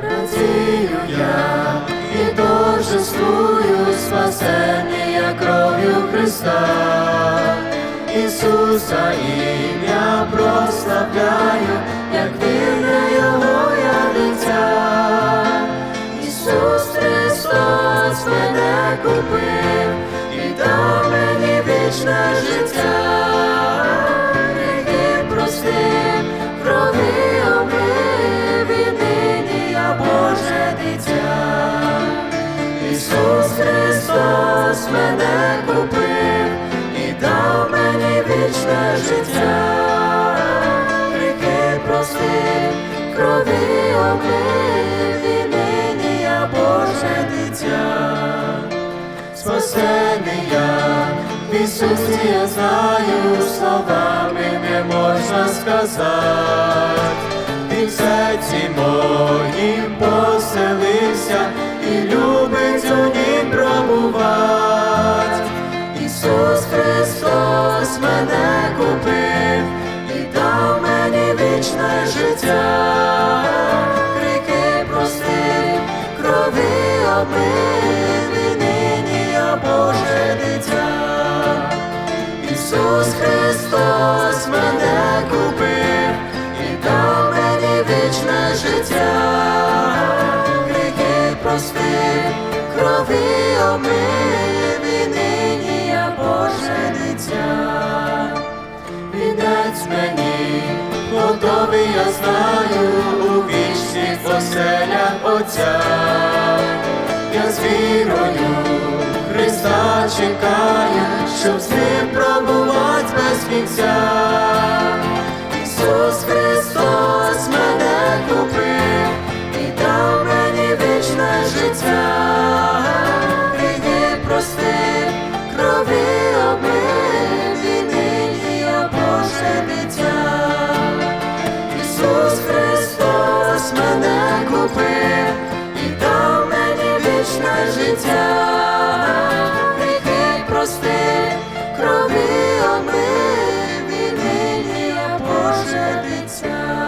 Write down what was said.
працюю я і торжествую, спасений я кров'ю Христа, Ісуса ім'я прославляю, як вірне Його я дитя, Ісус Христос мене купив і дав мені вічне життя. Життя, гріхи простив, крові омив, і нині я Боже дитя. Спасений я, в Ісусі я знаю, словами не можна сказати. Він в серці моїм життя, гріхи простив, крові омив, нині Боже дитя. Ісус Христос мене купив і дав мені вічне життя, гріхи простив, крові омив, готовий, я знаю, у вічних оселях Отця. Я з вірою Христа чекаю, щоб з ним пробувати без кінця. Ісус Христос мене купив і дав мені вічне життя, життя, гріхи прости, крови омив, і милія Боже дитя.